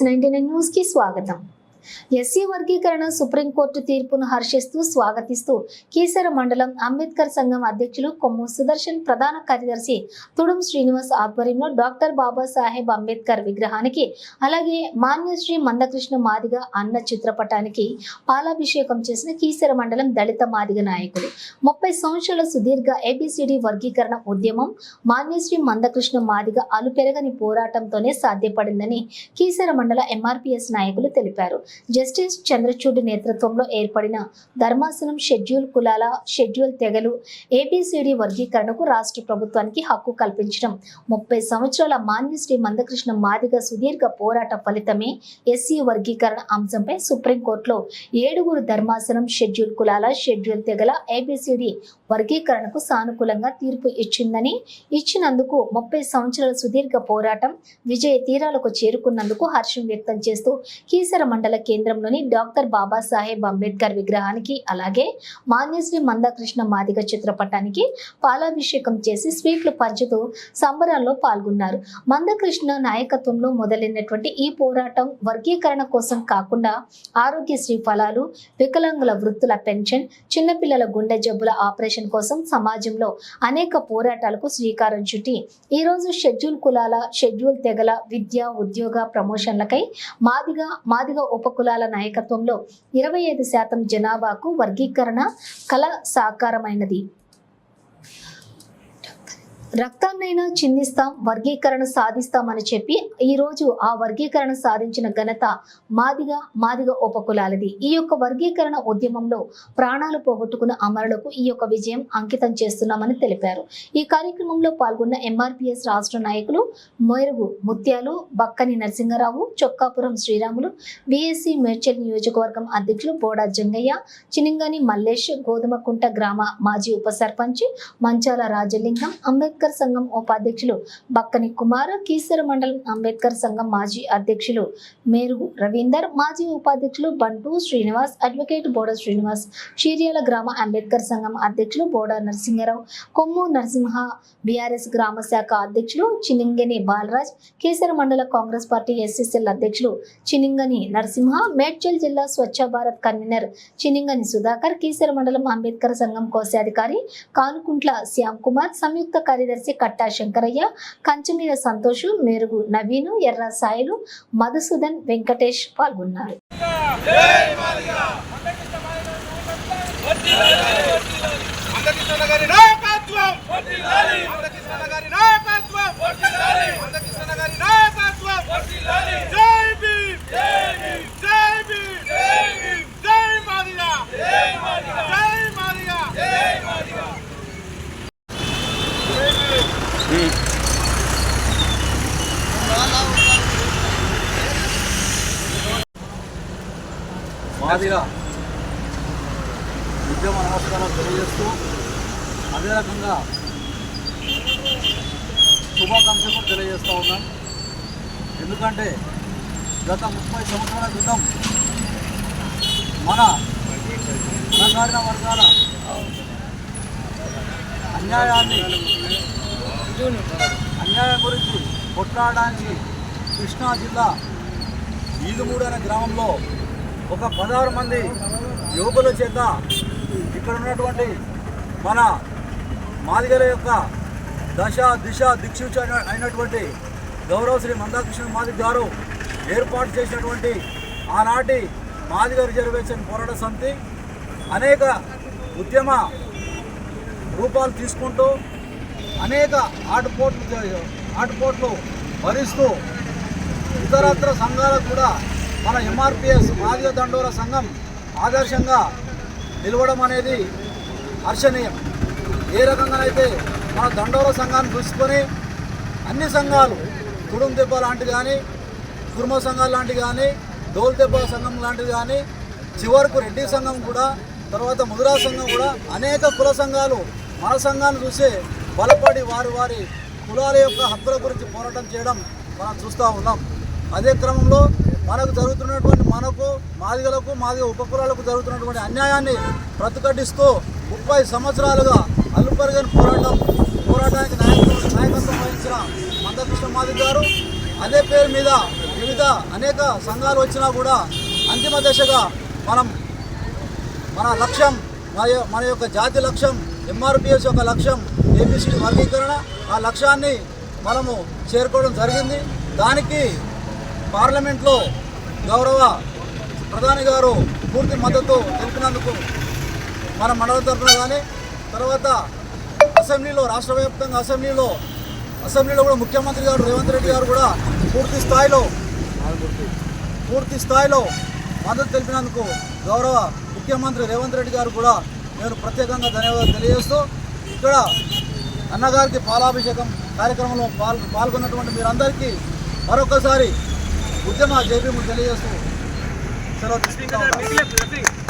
Yes ninety nine news కి స్వాగతం SC వర్గీకరణ సుప్రీంకోర్టు తీర్పును హర్షిస్తూ స్వాగతిస్తూ కీసర మండలం అంబేద్కర్ సంఘం అధ్యక్షులు కొమ్ము సుదర్శన్ ప్రధాన కార్యదర్శి తుడుం శ్రీనివాస్ ఆధ్వర్యంలో డాక్టర్ బాబాసాహెబ్ అంబేద్కర్ విగ్రహానికి అలాగే మాన్యశ్రీ మందకృష్ణ మాదిగ అన్న చిత్రపటానికి పాలాభిషేకం చేసిన కీసర మండలం దళిత మాదిగ నాయకుడు ముప్పై సంవత్సరాల సుదీర్ఘ ఏబిసిడి వర్గీకరణ ఉద్యమం మాన్యశ్రీ మందకృష్ణ మాదిగ అలుపెరగని పోరాటంతోనే సాధ్యపడిందని కీసర మండల ఎంఆర్పిఎస్ నాయకులు తెలిపారు. జస్టిస్ చంద్రచూడ్ నేతృత్వంలో ఏర్పడిన ధర్మాసనం షెడ్యూల్ కులాల షెడ్యూల్ తెగలు ఏబిసిడి వర్గీకరణకు రాష్ట్ర ప్రభుత్వానికి హక్కు కల్పించడం. ముప్పై సంవత్సరాల మాన్య శ్రీ మందకృష్ణ మాదిగ సుదీర్ఘ పోరాట ఫలితమే ఎస్సీ వర్గీకరణ అంశంపై సుప్రీంకోర్టులో ఏడుగురు ధర్మాసనం షెడ్యూల్ కులాల షెడ్యూల్ తెగల ఏబిసిడి వర్గీకరణకు సానుకూలంగా తీర్పు ఇచ్చిందని ఇచ్చినందుకు ముప్పై సంవత్సరాల సుదీర్ఘ పోరాటం విజయ తీరాలకు చేరుకున్నందుకు హర్షం వ్యక్తం చేస్తూ కీసర మండల కేంద్రంలోని డాక్టర్ బాబాసాహెబ్ అంబేద్కర్ విగ్రహానికి అలాగే మాన్యశ్రీ మందాకృష్ణ మాదిగ చిత్రపటానికి పాలాభిషేకం చేసి స్వీట్లు పంచుతూ సంబరాల్లో పాల్గొన్నారు. మందకృష్ణ నాయకత్వంలో మొదలైనటువంటి ఈ పోరాటం వర్గీకరణ కోసం కాకుండా ఆరోగ్యశ్రీ ఫలాలు వికలాంగుల వృత్తుల పెన్షన్ చిన్నపిల్లల గుండె జబ్బుల ఆపరేషన్ కోసం సమాజంలో అనేక పోరాటాలకు శ్రీకారం చుట్టి ఈరోజు షెడ్యూల్ కులాల షెడ్యూల్ తెగల విద్య ఉద్యోగ ప్రమోషన్లకై మాదిగ మాదిగ కులాల నాయకత్వంలో ఇరవై ఐదు శాతం జనాభాకు వర్గీకరణ కల సాకారమైనది రక్తాన్నైనా చిందిస్తాం వర్గీకరణ సాధిస్తామని చెప్పి ఈ రోజు ఆ వర్గీకరణ సాధించిన ఘనత మాదిగ మాదిగ ఉపకులాలది. ఈ యొక్క వర్గీకరణ ఉద్యమంలో ప్రాణాలు పోగొట్టుకున్న అమరులకు ఈ యొక్క విజయం అంకితం చేస్తున్నామని తెలిపారు. ఈ కార్యక్రమంలో పాల్గొన్న ఎంఆర్పిఎస్ రాష్ట్ర నాయకులు మొయరుగు ముత్యాలు బక్కని నరసింగరావు చొక్కాపురం శ్రీరాములు బీఎస్సీ మేడ్చల్ నియోజకవర్గం అధ్యక్షులు బోడా జంగయ్య చినింగాని మల్లేష్ గోధుమకుంట గ్రామ మాజీ ఉప సర్పంచ్ మంచాల రాజలింగం అంబేద్కర్ సంఘం ఉపాధ్యక్షులు బక్కని కుమార్ కీసర మండలం అంబేద్కర్ సంఘం మాజీ అధ్యక్షులు మేరుగు రవీందర్ మాజీ ఉపాధ్యక్షులు బంటు శ్రీనివాస్ అడ్వకేట్ బోడ శ్రీనివాస్ షీర్యాల గ్రామ అంబేద్కర్ సంఘం అధ్యక్షులు బోడ నరసింహరావు కొమ్ము నరసింహ బీఆర్ఎస్ గ్రామ శాఖ అధ్యక్షులు చినింగని బాలరాజ్ కేసర మండల కాంగ్రెస్ పార్టీ ఎస్ఎస్ఎల్ అధ్యక్షులు చినింగని నరసింహ మేడ్చల్ జిల్లా స్వచ్ఛ భారత్ కన్వీనర్ చినింగని సుధాకర్ కీసర మండలం అంబేద్కర్ సంఘం కోశాధికారి కానుకుంట్ల శ్యామ్ కుమార్ సంయుక్త కార్యదర్శి కట్టా శంకరయ్య కంచమీర సంతోష్ మెరుగు నవీను ఎర్ర సాయిలు మధుసూదన్ వెంకటేష్ పాల్గొన్నారు. జై భీమ్ జై భీమ్ జై మాదిగా జై మాదిగా మాదిగా ఉద్యమ నమస్కారాలు తెలియజేస్తూ అదే రకంగా శుభాకాంక్షలు తెలియజేస్తూ ఉన్నాను ఎందుకంటే గత ముప్పై సంవత్సరాల క్రితం మన అణగారిన వర్గాల అన్యాయాన్ని అన్యాయం గురించి కొట్లాడడానికి కృష్ణా జిల్లా ఈదుమూడు అనే గ్రామంలో ఒక పదహారు మంది యువకుల చేత ఇక్కడ ఉన్నటువంటి మన మాదిగల యొక్క దశ దిశ దిక్సూచి అయినటువంటి గౌరవ శ్రీ మందాకృష్ణ మాదిగ్ గారు ఏర్పాటు చేసినటువంటి ఆనాటి మాదిగ రిజర్వేషన్ పోరాట సమితి అనేక ఉద్యమ రూపాలు తీసుకుంటూ అనేక ఆటుపోట్లు ఆటుపోట్లు భరిస్తూ ఇతరత్ర సంఘాలకు కూడా మన ఎంఆర్పిఎస్ మాదిగ దండోర సంఘం ఆదర్శంగా నిలవడం అనేది హర్షణీయం. ఏ రకంగానైతే మన దండోర సంఘాన్ని చూసుకొని అన్ని సంఘాలు తుడుం దెబ్బ లాంటివి కానీ కుర్మ సంఘాలు లాంటివి కానీ డోల్ దెబ్బ సంఘం లాంటివి కానీ చివరకు రెడ్డి సంఘం కూడా తర్వాత ముదిరా సంఘం కూడా అనేక కుల సంఘాలు మన సంఘాన్ని చూసి బలపడి వారి వారి కులాల యొక్క హక్కుల గురించి పోరాటం చేయడం మనం చూస్తూ ఉన్నాం. అదే క్రమంలో మనకు జరుగుతున్నటువంటి మనకు మాదిగలకు మాదిగ ఉపకులాలకు జరుగుతున్నటువంటి అన్యాయాన్ని ప్రతిఘటిస్తూ ముప్పై సంవత్సరాలుగా అల్లుపరిగని పోరాటం పోరాటానికి నాయకత్వం నాయకత్వం వహించిన మందకృష్ణ మాది గారు. అదే పేరు మీద వివిధ అనేక సంఘాలు వచ్చినా కూడా అంతిమ దశగా మనం మన లక్ష్యం మన మన యొక్క జాతి లక్ష్యం ఎంఆర్పిఎస్ యొక్క లక్ష్యం ఏపీసీ వర్గీకరణ ఆ లక్ష్యాన్ని మనము చేరుకోవడం జరిగింది. దానికి పార్లమెంట్లో గౌరవ ప్రధాని గారు పూర్తి మద్దతు తెలిపినందుకు మన మండల తరఫున కానీ తర్వాత అసెంబ్లీలో రాష్ట్ర వ్యాప్తంగా అసెంబ్లీలో అసెంబ్లీలో కూడా ముఖ్యమంత్రి గారు రేవంత్ రెడ్డి గారు కూడా పూర్తి స్థాయిలో పూర్తి స్థాయిలో మద్దతు తెలిపినందుకు గౌరవ ముఖ్యమంత్రి రేవంత్ రెడ్డి గారు కూడా నేను ప్రత్యేకంగా ధన్యవాదాలు తెలియజేస్తూ ఇక్కడ అన్నగారికి పాలాభిషేకం కార్యక్రమంలో పాల్గొన్నటువంటి మీరందరికీ మరొకసారి ఉద్యమ జైబీము తెలియజేస్తూ సెలవు తీసుకుంటా ఉన్నాను.